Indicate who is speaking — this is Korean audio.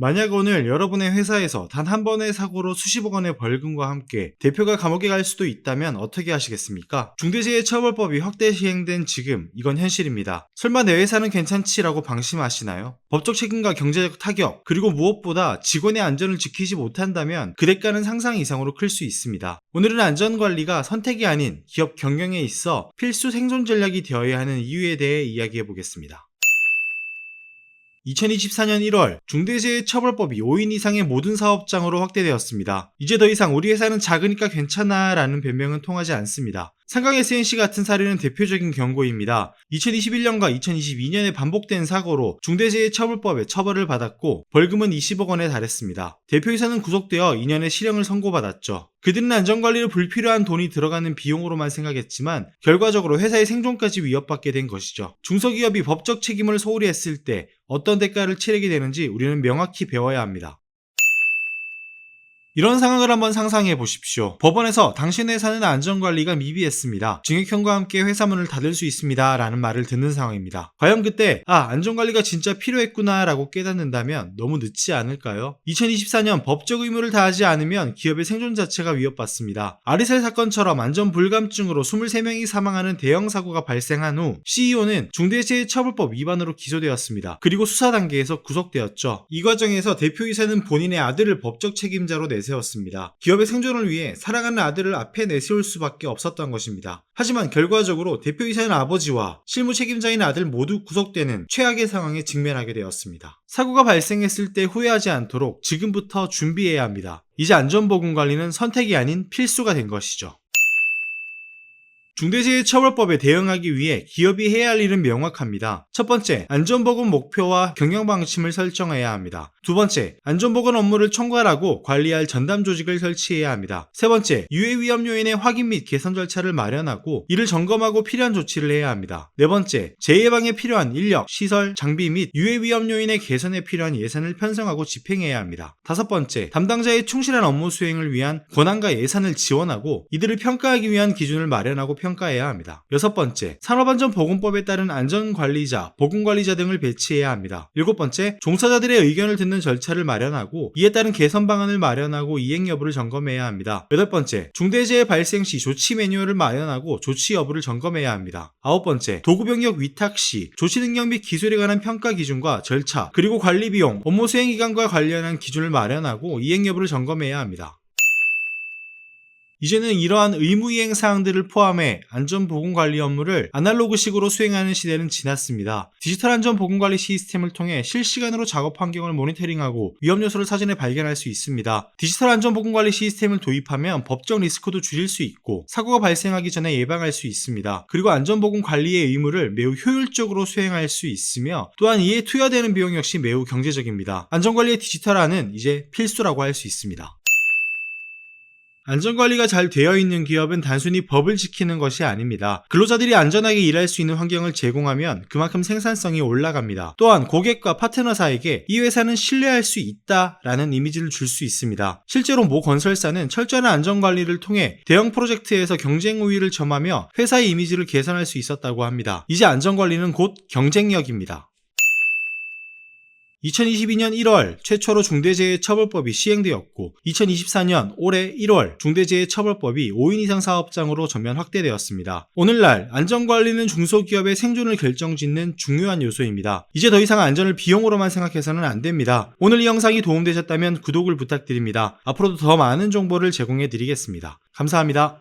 Speaker 1: 만약 오늘 여러분의 회사에서 단 한 번의 사고로 수십억 원의 벌금과 함께 대표가 감옥에 갈 수도 있다면 어떻게 하시겠습니까? 중대재해처벌법이 확대 시행된 지금 이건 현실입니다. 설마 내 회사는 괜찮지라고 방심하시나요? 법적 책임과 경제적 타격 그리고 무엇보다 직원의 안전을 지키지 못한다면 그 대가는 상상 이상으로 클 수 있습니다. 오늘은 안전관리가 선택이 아닌 기업 경영에 있어 필수 생존 전략이 되어야 하는 이유에 대해 이야기해 보겠습니다. 2024년 1월 중대재해처벌법이 5인 이상의 모든 사업장으로 확대되었습니다. 이제 더 이상 우리 회사는 작으니까 괜찮아 라는 변명은 통하지 않습니다. 상강 SNC 같은 사례는 대표적인 경고입니다. 2021년과 2022년에 반복된 사고로 중대재해처벌법에 처벌을 받았고 벌금은 20억 원에 달했습니다. 대표이사는 구속되어 2년의 실형을 선고받았죠. 그들은 안전관리를 불필요한 돈이 들어가는 비용으로만 생각했지만 결과적으로 회사의 생존까지 위협받게 된 것이죠. 중소기업이 법적 책임을 소홀히 했을 때 어떤 대가를 치르게 되는지 우리는 명확히 배워야 합니다. 이런 상황을 한번 상상해 보십시오. 법원에서 당신 회사는 안전관리가 미비했습니다. 징역형과 함께 회사 문을 닫을 수 있습니다. 라는 말을 듣는 상황입니다. 과연 그때, 아, 안전관리가 진짜 필요했구나 라고 깨닫는다면 너무 늦지 않을까요? 2024년 법적 의무를 다하지 않으면 기업의 생존 자체가 위협받습니다. 아리셀 사건처럼 안전 불감증으로 23명이 사망하는 대형 사고가 발생한 후 CEO는 중대재해처벌법 위반으로 기소되었습니다. 그리고 수사 단계에서 구속되었죠. 이 과정에서 대표이사는 본인의 아들을 법적 책임자로 내세웠습니다. 기업의 생존을 위해 사랑하는 아들을 앞에 내세울 수밖에 없었던 것입니다. 하지만 결과적으로 대표이사인 아버지와 실무 책임자인 아들 모두 구속되는 최악의 상황에 직면하게 되었습니다. 사고가 발생했을 때 후회하지 않도록 지금부터 준비해야 합니다. 이제 안전보건 관리는 선택이 아닌 필수가 된 것이죠. 중대재해처벌법에 대응하기 위해 기업이 해야 할 일은 명확합니다. 첫 번째, 안전보건 목표와 경영 방침을 설정해야 합니다. 두 번째, 안전보건 업무를 총괄하고 관리할 전담 조직을 설치해야 합니다. 세 번째, 유해 위험 요인의 확인 및 개선 절차를 마련하고 이를 점검하고 필요한 조치를 해야 합니다. 네 번째, 재해방에 필요한 인력, 시설, 장비 및 유해 위험 요인의 개선에 필요한 예산을 편성하고 집행해야 합니다. 다섯 번째, 담당자의 충실한 업무 수행을 위한 권한과 예산을 지원하고 이들을 평가하기 위한 기준을 마련하고 평 가해야 합니다. 여섯 번째, 산업안전보건법에 따른 안전관리자, 보건관리자 등을 배치해야 합니다. 일곱 번째, 종사자들의 의견을 듣는 절차를 마련하고 이에 따른 개선 방안을 마련하고 이행 여부를 점검해야 합니다. 여덟 번째, 중대재해 발생 시 조치 매뉴얼을 마련하고 조치 여부를 점검해야 합니다. 아홉 번째, 도구병력 위탁 시 조치 능력 및 기술에 관한 평가 기준과 절차, 그리고 관리 비용, 업무 수행 기간과 관련한 기준을 마련하고 이행 여부를 점검해야 합니다. 이제는 이러한 의무이행 사항들을 포함해 안전보건관리 업무를 아날로그식으로 수행하는 시대는 지났습니다. 디지털 안전보건관리 시스템을 통해 실시간으로 작업 환경을 모니터링하고 위험 요소를 사전에 발견할 수 있습니다. 디지털 안전보건관리 시스템을 도입하면 법적 리스크도 줄일 수 있고 사고가 발생하기 전에 예방할 수 있습니다. 그리고 안전보건관리의 의무를 매우 효율적으로 수행할 수 있으며 또한 이에 투여되는 비용 역시 매우 경제적입니다. 안전관리의 디지털화는 이제 필수라고 할 수 있습니다. 안전관리가 잘 되어 있는 기업은 단순히 법을 지키는 것이 아닙니다. 근로자들이 안전하게 일할 수 있는 환경을 제공하면 그만큼 생산성이 올라갑니다. 또한 고객과 파트너사에게 이 회사는 신뢰할 수 있다라는 이미지를 줄 수 있습니다. 실제로 모 건설사는 철저한 안전관리를 통해 대형 프로젝트에서 경쟁 우위를 점하며 회사의 이미지를 개선할 수 있었다고 합니다. 이제 안전관리는 곧 경쟁력입니다. 2022년 1월 최초로 중대재해처벌법이 시행되었고 2024년 올해 1월 중대재해처벌법이 5인 이상 사업장으로 전면 확대되었습니다. 오늘날 안전관리는 중소기업의 생존을 결정짓는 중요한 요소입니다. 이제 더 이상 안전을 비용으로만 생각해서는 안 됩니다. 오늘 이 영상이 도움되셨다면 구독을 부탁드립니다. 앞으로도 더 많은 정보를 제공해 드리겠습니다. 감사합니다.